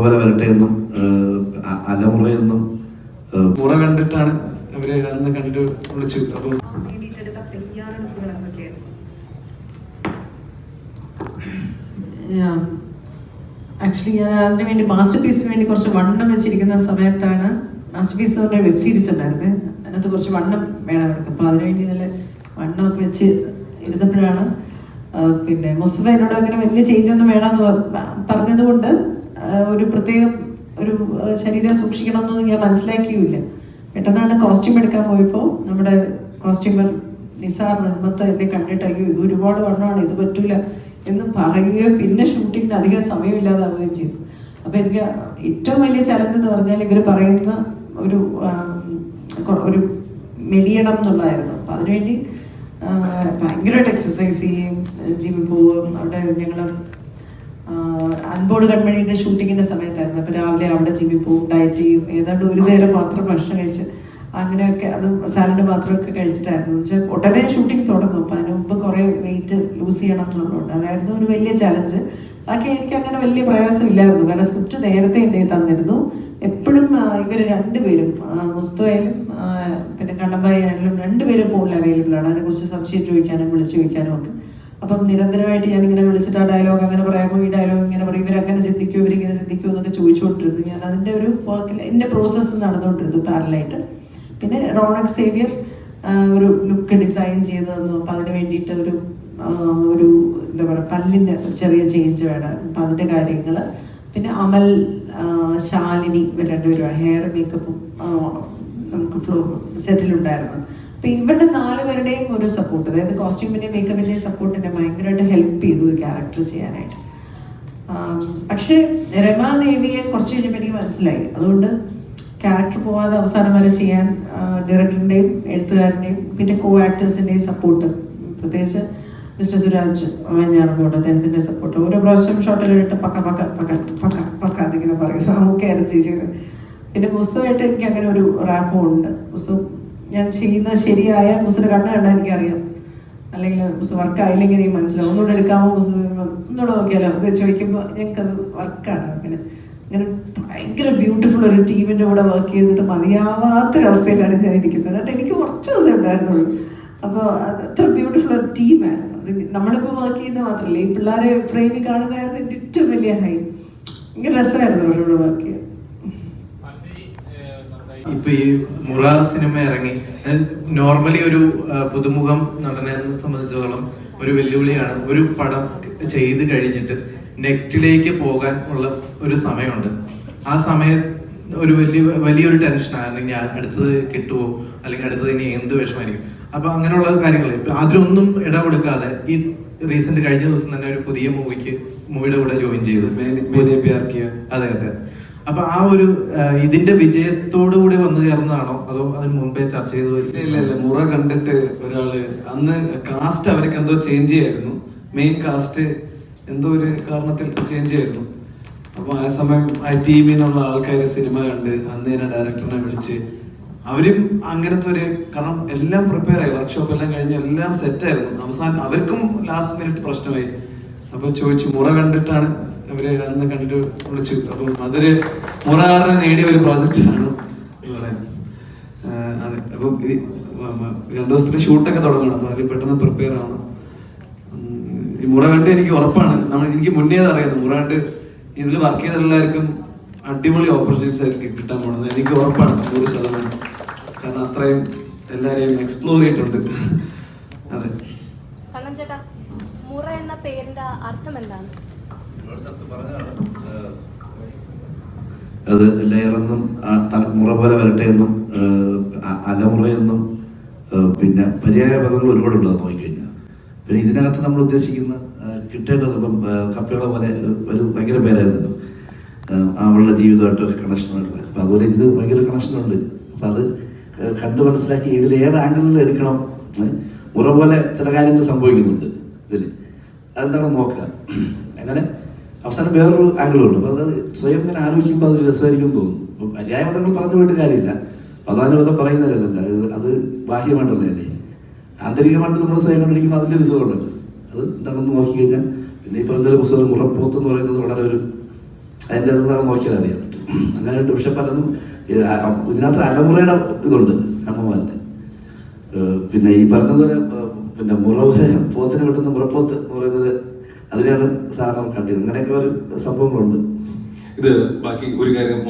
പോലെ വരട്ടെ എന്നും അലമുറയെന്നും മുറ കണ്ടിട്ടാണ് അവർ അന്ന് കണ്ടിട്ട് വിളിച്ചു അപ്പം വേണ്ടിയിട്ടെടുത്ത തയ്യാറെടുപ്പുകൾ എന്തൊക്കെയായിരുന്നു ആക്ച്വലി ഞാൻ അതിന് വേണ്ടി മാസ്റ്റർ പീസിന് വേണ്ടി കുറച്ച് വണ്ണം വെച്ചിരിക്കുന്ന സമയത്താണ് മാസ്റ്റർ പീസ് എന്ന് പറഞ്ഞ വെബ് സീരീസ് ഉണ്ടായിരുന്നത്. അതിനകത്ത് കുറച്ച് വണ്ണം വേണമായിരുന്നു അപ്പോൾ അതിനുവേണ്ടി നല്ല വണ്ണമൊക്കെ വെച്ച് ഇരുന്നപ്പോഴാണ് പിന്നെ മുസ്തഫ എന്നോട് അങ്ങനെ വലിയ ചേഞ്ച് ഒന്നും വേണമെന്ന് പറഞ്ഞതുകൊണ്ട് പറഞ്ഞത് കൊണ്ട് ഒരു പ്രത്യേകം ഒരു ശരീരം സൂക്ഷിക്കണം എന്നൊന്നും ഞാൻ മനസ്സിലാക്കിയുമില്ല പെട്ടെന്നാണ് കോസ്റ്റ്യൂം എടുക്കാൻ പോയപ്പോൾ നമ്മുടെ കോസ്റ്റ്യൂമർ നിസാർ റഹ്മത്ത് എന്നെ കണ്ടിട്ട് അയ്യോ ഇത് ഒരുപാട് വണ്ണമാണ് ഇത് പറ്റൂല എന്ന് പറയുകയും പിന്നെ ഷൂട്ടിങ്ങിന് അധികം സമയമില്ലാതാവുകയും ചെയ്തു. അപ്പൊ എനിക്ക് ഏറ്റവും വലിയ ചലഞ്ച് എന്ന് പറഞ്ഞാൽ ഇവർ പറയുന്ന ഒരു ഒരു മെലിയണം എന്നുള്ളതായിരുന്നു. അപ്പൊ അതിനുവേണ്ടി ഭയങ്കരമായിട്ട് എക്സസൈസ് ചെയ്യും ജിമ്മിൽ പോവുകയും അവിടെ ഞങ്ങൾ അൺബോർഡ് കൺമണിയുടെ ഷൂട്ടിങ്ങിന്റെ സമയത്തായിരുന്നു. അപ്പൊ രാവിലെ അവിടെ ജിമ്മിൽ പോവും ഡയറ്റ് ചെയ്യും ഏതാണ്ട് ഒരു നേരം മാത്രം ഭക്ഷണം കഴിച്ച് അങ്ങനെയൊക്കെ അത് സാലഡ് മാത്രമൊക്കെ കഴിച്ചിട്ടായിരുന്നു. വെച്ചാൽ ഉടനെ ഷൂട്ടിംഗ് തുടങ്ങും. അപ്പം അതിന് മുമ്പ് കുറേ വെയിറ്റ് ലൂസ് ചെയ്യണം എന്നുള്ളതുകൊണ്ട്. അതായിരുന്നു ഒരു വലിയ ചലഞ്ച് ബാക്കി എനിക്ക് അങ്ങനെ വലിയ പ്രയാസം ഇല്ലായിരുന്നു. കാരണം സ്ക്രിപ്റ്റ് നേരത്തെ എന്നെ തന്നിരുന്നു. എപ്പോഴും ഇവർ രണ്ടുപേരും ആ, മുസ്തുവായാലും പിന്നെ കണ്ണമ്പായാലും രണ്ടുപേരും ഫോണിൽ അവൈലബിൾ ആണ്. അതിനെക്കുറിച്ച് സംശയം ചോദിക്കാനും വിളിച്ചു ചോദിക്കാനും ഒക്കെ. അപ്പം നിരന്തരമായിട്ട് ഞാൻ ഇങ്ങനെ വിളിച്ചിട്ട് ആ ഡയലോഗ് അങ്ങനെ പറയാമോ ഈ ഡയലോഗ് ഇങ്ങനെ പറയും. ഇവരങ്ങനെ ചിന്തിക്കുമോ ഇവരിങ്ങനെ ചിന്തിക്കുമോ എന്നൊക്കെ ചോദിച്ചുകൊണ്ടിരുന്നു. ഞാൻ അതിന്റെ ഒരു വർക്കിൽ എന്റെ പ്രോസസ്സ് നടന്നുകൊണ്ടിരുന്നു പാരലായിട്ട് പിന്നെ റോണക് സേവിയർ ഒരു ലുക്ക് ഡിസൈൻ ചെയ്ത് തന്നു. അപ്പം അതിന് വേണ്ടിയിട്ട് ഒരു ഒരു എന്താ പറയുക പല്ലിന് ഒരു ചെറിയ ചേഞ്ച് വേണം. അപ്പം അതിന്റെ കാര്യങ്ങൾ പിന്നെ അമൽ ശാലിനി ഇവർ രണ്ടുപേരും ഹെയർ മേക്കപ്പും നമുക്ക് ഫ്ലോ സെറ്റിലുണ്ടായിരുന്നു അപ്പൊ ഇവരുടെ നാലുപേരുടെയും ഒരു സപ്പോർട്ട് അതായത് കോസ്റ്റ്യൂമിന്റെ മേക്കപ്പിന്റെ സപ്പോർട്ട് എന്നെ ഭയങ്കരമായിട്ട് ഹെൽപ്പ് ചെയ്തു ഈ ക്യാരക്ടർ ചെയ്യാനായിട്ട്. പക്ഷെ രമാദേവിയെ കുറച്ച് കഴിഞ്ഞപ്പോൾ എനിക്ക് മനസ്സിലായി. അതുകൊണ്ട് ക്യാരക്ടർ പോവാതെ അവസാനം വരെ ചെയ്യാൻ ഡയറക്ടറിന്റെയും എഴുത്തുകാരന്റെയും പിന്നെ കോ ആക്ടേഴ്സിന്റെയും സപ്പോർട്ട് പ്രത്യേകിച്ച് മിസ്റ്റർ സുരാജ് ഞാനോട്ട് അദ്ദേഹത്തിന്റെ സപ്പോർട്ട് ഓരോ പ്രാവശ്യം ഷോട്ടിൽ ഇട്ട് പക്ക പക്ക പക്ക പക്ക പക്ക എന്നിങ്ങനെ പറയും നമുക്ക് അറേഞ്ച് ചെയ്ത് പിന്നെ പുസ്തകമായിട്ട് എനിക്ക് അങ്ങനെ ഒരു റാപ്പും ഉണ്ട്. പുസ്തകം ഞാൻ ചെയ്യുന്നത് ശരിയായ പുസ്തകം കണ്ണ് കണ്ടാൽ എനിക്കറിയാം. അല്ലെങ്കിൽ പുസ്തകം വർക്ക് ആയില്ലെങ്കിൽ എനിക്ക് മനസ്സിലാവും. ഒന്നുകൂടെ എടുക്കാമോ പുസ്തകം? ഒന്നുകൂടെ നോക്കിയാലോ? അത് ചോദിക്കുമ്പോൾ ഞങ്ങൾക്കത് വർക്കാണ്. അങ്ങനെ അങ്ങനെ ഭയങ്കര ബ്യൂട്ടിഫുൾ ഒരു ടീമിന്റെ കൂടെ വർക്ക് ചെയ്തിട്ട് മതിയാവാത്തൊരവസ്ഥയിലാണ് ഞാൻ ഇരിക്കുന്നത്. കാരണം എനിക്ക് കുറച്ച് ദിവസം ഉണ്ടായിരുന്നുള്ളൂ. അപ്പോൾ അത്ര ബ്യൂട്ടിഫുൾ ഒരു ടീമാണ് നമ്മളിപ്പോൾ വർക്ക് ചെയ്യുന്നത് മാത്രമല്ല ഈ പിള്ളേരെ ഫ്രെയിമിൽ കാണുന്നതായിരുന്നു ഏറ്റവും വലിയ ഹൈ ഭയങ്കര രസമായിരുന്നു അവരോട് വർക്ക് ചെയ്യാൻ. ഇപ്പൊ ഈ മുറ സിനിമ ഇറങ്ങി നോർമലി ഒരു പുതുമുഖം നടനെ സംബന്ധിച്ചിടത്തോളം ഒരു വെല്ലുവിളിയാണ്. ഒരു പടം ചെയ്ത് കഴിഞ്ഞിട്ട് നെക്സ്റ്റിലേക്ക് പോകാൻ ഉള്ള ഒരു സമയമുണ്ട്. ആ സമയം ഒരു വലിയ വലിയൊരു ടെൻഷനാണ് അല്ലെങ്കിൽ അടുത്തത് കിട്ടുമോ അല്ലെങ്കിൽ അടുത്തത് ഇനി എന്ത് വിഷമായിരിക്കും അപ്പൊ അങ്ങനെയുള്ള കാര്യങ്ങൾ ഇപ്പൊ അതിലൊന്നും ഇട കൊടുക്കാതെ ഈ റീസെന്റ് കഴിഞ്ഞ ദിവസം തന്നെ ഒരു പുതിയ മൂവിക്ക് മൂവിയുടെ കൂടെ ജോയിൻ ചെയ്തു. അതെ അതെ. അപ്പൊ ആ ഒരു ഇതിന്റെ വിജയത്തോടു കൂടി വന്നു ചേർന്നതാണോ? അതോ അതിന് മുമ്പേ ചർച്ച ചെയ്തു ഇല്ല മുറ കണ്ടിട്ട് ഒരാൾ അന്ന് കാസ്റ്റ് അവർക്ക് എന്തോ ചേഞ്ച് ചെയ്യായിരുന്നു. മെയിൻ കാസ്റ്റ് എന്തോ ഒരു കാരണത്തിൽ ചേഞ്ച് ചെയ്യായിരുന്നു. അപ്പൊ ആ സമയം ആ ടീമിൽ നിന്നുള്ള ആൾക്കാർ സിനിമ കണ്ട് അന്ന് തന്നെ ഡയറക്ടറിനെ വിളിച്ച് അവരും അങ്ങനത്തെ ഒരു കാരണം എല്ലാം പ്രിപ്പയർ ആയി. വർക്ക്ഷോപ്പ് എല്ലാം കഴിഞ്ഞ് എല്ലാം സെറ്റ് ആയിരുന്നു. അവസാനം അവർക്കും ലാസ്റ്റ് മിനിറ്റ് പ്രശ്നമായി. അപ്പൊ ചോദിച്ചു മുറ കണ്ടിട്ടാണ് അവർ അന്ന് കണ്ടിട്ട് വിളിച്ചു. അപ്പം അതൊരു മുറകാരനെ നേടിയ ഒരു പ്രോജക്റ്റ് ആണ് അതെ. അപ്പം രണ്ടു ദിവസത്തിന്റെ ഷൂട്ടൊക്കെ തുടങ്ങണം. അപ്പൊ അതിൽ പെട്ടെന്ന് പ്രിപ്പയർ ആവണം. ഈ മുറ കണ്ട് എനിക്ക് ഉറപ്പാണ്. നമ്മൾ എനിക്ക് മുന്നേ അറിയാം. മുറ കണ്ട് ഇതിൽ വർക്ക് ചെയ്ത എല്ലാവർക്കും അടിപൊളി ഓപ്പർച്യൂണിറ്റീസ് ആയിരിക്കും കിട്ടാൻ പോണത്. എനിക്ക് ഉറപ്പാണ്. നൂറ് ശതമാനം. കാരണം അത്രയും എല്ലാരെയും എക്സ്പ്ലോർ ചെയ്തിട്ടുണ്ട്. അതെ. ചേട്ടാ മുറ എന്ന പേരിന്റെ അർത്ഥം എന്താണ്? അത് ലെയറെന്നും തലമുറ പോലെ വരട്ടെ എന്നും അലമുറയെന്നും പിന്നെ പര്യായ പദങ്ങൾ ഒരുപാടുള്ളത് നോക്കിക്കഴിഞ്ഞാൽ. പിന്നെ ഇതിനകത്ത് നമ്മൾ ഉദ്ദേശിക്കുന്ന കിട്ടേണ്ടത് ഇപ്പം കപ്പികളെ പോലെ ഒരു ഭയങ്കര പേരായിരുന്നല്ലോ അവളുടെ ജീവിതമായിട്ടൊക്കെ കണക്ഷനുള്ളത് അപ്പം അതുപോലെ ഇതിന് ഭയങ്കര കണക്ഷനുണ്ട് അപ്പം അത് കണ്ട് മനസ്സിലാക്കി ഇതിൽ ഏത് ആംഗിളിൽ എടുക്കണം മുറ പോലെ ചില കാര്യങ്ങൾ സംഭവിക്കുന്നുണ്ട് ഇതിൽ അതെന്താണെന്ന് നോക്കുക? അങ്ങനെ അവസാനം വേറൊരു ആംഗിളുണ്ട് അപ്പോൾ അത് സ്വയം ഇങ്ങനെ ആലോചിക്കുമ്പോൾ അതൊരു രസമായിരിക്കും തോന്നുന്നു. അപ്പം പര്യായ മതങ്ങൾ പറഞ്ഞു പോയിട്ട് കാര്യമില്ല. പ്രധാന മതം പറയുന്നതല്ലല്ലോ അത് അത് ബാഹ്യമായിട്ടുള്ളതല്ലേ? ആന്തരികമായിട്ട് നമ്മൾ സ്വയം കണ്ടിരിക്കുമ്പോൾ അതിന്റെ രസമുണ്ട് അത് എന്താണെന്ന് നോക്കിക്കഴിഞ്ഞാൽ പിന്നെ ഈ പറഞ്ഞ പുസ്തകം മുറപ്പോത്ത് എന്ന് പറയുന്നത് വളരെ ഒരു അതിന്റെ എന്താണ് നോക്കിയാൽ അറിയാൻ പറ്റും. അങ്ങനെയുണ്ട് പക്ഷെ പലതും ഇതിനകത്ത് അലമുറയുടെ ഇതുണ്ട് അമ്മമാരുടെ. പിന്നെ ഈ പറഞ്ഞതുപോലെ പിന്നെ മുറ പോത്തിനെ കിട്ടുന്ന മുറപ്പോത്ത് എന്ന് പറയുന്നത് അതിനാണ് സാറിനെ കണ്ടിരുന്നത്. അങ്ങനെയൊക്കെ ഒരു സംഭവങ്ങളുണ്ട്. ഇത് ബാക്കി ഒരു കാര്യം